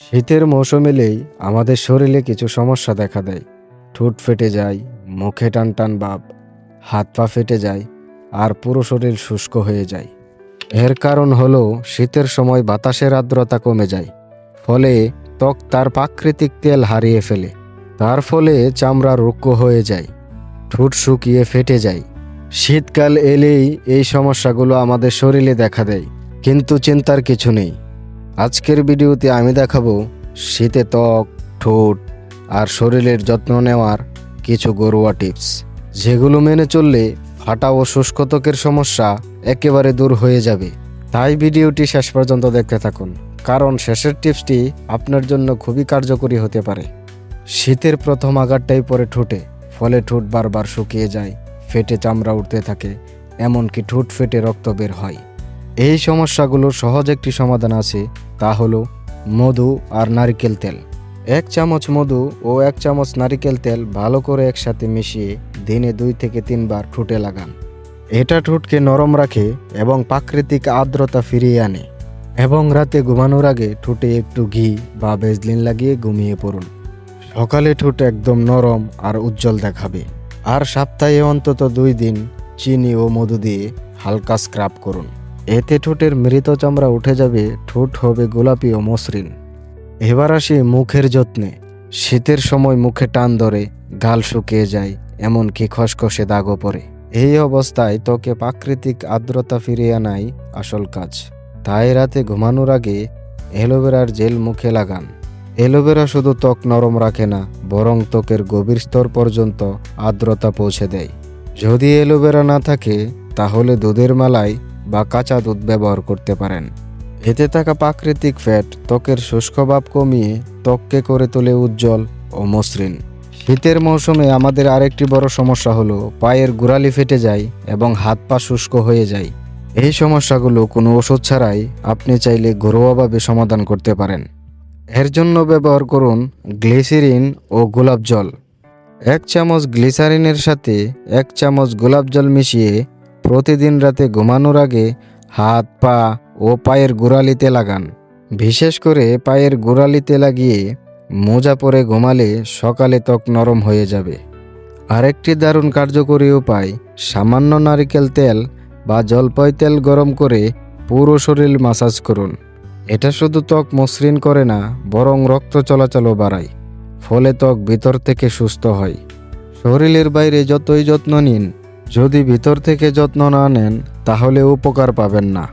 শীতের মৌসুম এলেই আমাদের শরীরে কিছু সমস্যা দেখা দেয়। ঠোঁট ফেটে যায়, মুখে টান টান ভাব, হাত পা ফেটে যায়, আর পুরো শরীর শুষ্ক হয়ে যায়। এর কারণ হলো শীতের সময় বাতাসের আর্দ্রতা কমে যায়, ফলে ত্বক তার প্রাকৃতিক তেল হারিয়ে ফেলে। তার ফলে চামড়া রুক্ষ হয়ে যায়, ঠোঁট শুকিয়ে ফেটে যায়। শীতকাল এলেই এই সমস্যাগুলো আমাদের শরীরে দেখা দেয়, কিন্তু চিন্তার কিছু নেই। আজকের ভিডিওতে আমি দেখাবো শীতে ত্বক, ঠোঁট আর শরীরের যত্ন নেওয়ার কিছু ঘরোয়া টিপস, যেগুলো মেনে চললে ফাটা ও শুষ্ক ত্বকের সমস্যা একেবারে দূর হয়ে যাবে। তাই ভিডিওটি শেষ পর্যন্ত দেখতে থাকুন, কারণ শেষের টিপসটি আপনার জন্য খুবই কার্যকরী হতে পারে। শীতের প্রথম আঘাতটাই পরে ঠোঁটে, ফলে ঠোঁট বারবার শুকিয়ে যায়, ফেটে চামড়া উঠতে থাকে, এমনকি ঠোঁট ফেটে রক্ত বের হয়। এই সমস্যাগুলোর সহজ একটি সমাধান আছে তা হলো মধু আর নারকেল তেল। এক চামচ মধু ও এক চামচ নারকেল তেল ভালো করে একসাথে মিশিয়ে দিনে দুই থেকে তিনবার ঠোঁটে লাগান। এটা ঠোঁটকে নরম রাখে এবং প্রাকৃতিক আর্দ্রতা ফিরিয়ে আনে। এবং রাতে ঘুমানোর আগে ঠোঁটে একটু ঘি বা বেজলিন লাগিয়ে ঘুমিয়ে পড়ুন। সকালে ঠোঁট একদম নরম আর উজ্জ্বল দেখাবে। আর সপ্তাহে অন্তত দুই দিন চিনি ও মধু দিয়ে হালকা স্ক্রাব করুন। এতে ঠোঁটের মৃত চামড়া উঠে যাবে, ঠোঁট হবে গোলাপি ও মসৃণ। এবার আসি মুখের যত্নে। শীতের সময় মুখে টান ধরে, গাল শুকিয়ে যায়, এমনকি খসখসে দাগও পড়ে। এই অবস্থায় ত্বকে প্রাকৃতিক আর্দ্রতা ফিরিয়ে আনাই আসল কাজ। তাই রাতে ঘুমানোর আগে অ্যালোভেরার জেল মুখে লাগান। অ্যালোভেরা শুধু ত্বক নরম রাখে না, বরং ত্বকের গভীর স্তর পর্যন্ত আর্দ্রতা পৌঁছে দেয়। যদি অ্যালোভেরা না থাকে, তাহলে দুধের মালাই বা কাঁচা দুধ ব্যবহার করতে পারেন। এতে থাকা প্রাকৃতিক ফ্যাট, ত্বকের শুষ্ক ভাব কমিয়ে ত্বককে করে তোলে উজ্জ্বল ও মসৃণ। শীতের মৌসুমে আমাদের আরেকটি বড় সমস্যা হলো পায়ের গোড়ালি ফেটে যায় এবং হাত পা শুষ্ক হয়ে যায়। এই সমস্যাগুলো কোনো ওষুধ ছাড়াই আপনি চাইলে ঘরোয়াভাবে সমাধান করতে পারেন। এর জন্য ব্যবহার করুন গ্লিসেরিন ও গোলাপ জল। এক চামচ গ্লিসারিনের সাথে এক চামচ গোলাপ জল মিশিয়ে প্রতিদিন রাতে ঘুমানোর আগে হাত, পা ও পায়ের গোড়ালিতে লাগান। বিশেষ করে পায়ের গোড়ালিতে লাগিয়ে মোজা পরে ঘুমালে সকালে ত্বক নরম হয়ে যাবে। আরেকটি দারুণ কার্যকরী উপায়, সামান্য নারিকেল তেল বা জলপাই তেল গরম করে পুরো শরীর মাসাজ করুন। এটা শুধু ত্বক মসৃণ করে না, বরং রক্ত চলাচলও বাড়ায়, ফলে ত্বক ভিতর থেকে সুস্থ হয়। শরীরের বাইরে যতই যত্ন নিন যদি ভিতর থেকে যত্ন না নেন, তাহলে উপকার পাবেন না।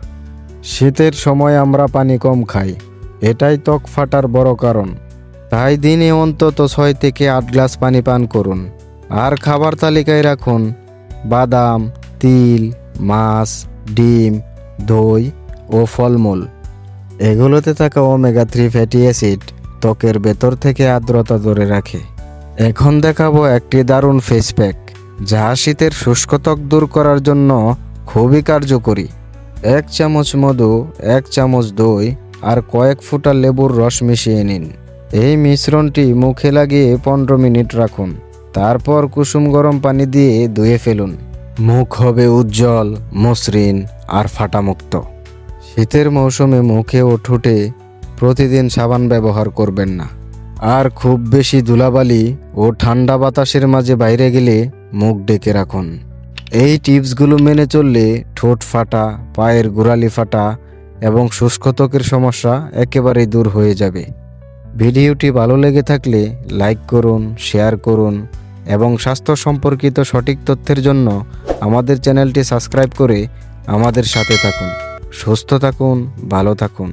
শীতের সময় আমরা পানি কম খাই। এটাই ত্বক ফাটার বড় কারণ। তাই দিনে অন্তত ছয় থেকে আট গ্লাস পানি পান করুন। আর খাবার তালিকায় রাখুন, বাদাম, তিল, মাছ, ডিম, দই ও ফলমূল। এগুলোতে থাকা ওমেগা থ্রি ফ্যাটি অ্যাসিড ত্বকের ভেতর থেকে আর্দ্রতা ধরে রাখে। এখন দেখাবো একটি দারুণ ফেস প্যাক যা শীতের শুষ্ক ত্বক দূর করার জন্য খুবই কার্যকরী। এক চামচ মধু, এক চামচ দই আর কয়েক ফোঁটা লেবুর রস মিশিয়ে নিন। এই মিশ্রণটি মুখে লাগিয়ে পনেরো মিনিট রাখুন। তারপর কুসুম গরম পানি দিয়ে ধুয়ে ফেলুন। মুখ হবে উজ্জ্বল, মসৃণ আর ফাটামুক্ত। শীতের মৌসুমে মুখে ও ঠোঁটে প্রতিদিন সাবান ব্যবহার করবেন না। আর খুব বেশি ধুলাবালি ও ঠান্ডা বাতাসের মাঝে বাইরে গেলে মুখ ডেকে রাখুন। এই টিপসগুলো মেনে চললে ঠোঁট ফাটা, পায়ের গোড়ালি ফাটা এবং শুষ্ক ত্বকের সমস্যা একেবারেই দূর হয়ে যাবে। ভিডিওটি ভালো লেগে থাকলে লাইক করুন, শেয়ার করুন এবং স্বাস্থ্য সম্পর্কিত সঠিক তথ্যের জন্য আমাদের চ্যানেলটি সাবস্ক্রাইব করে আমাদের সাথে থাকুন। সুস্থ থাকুন, ভালো থাকুন।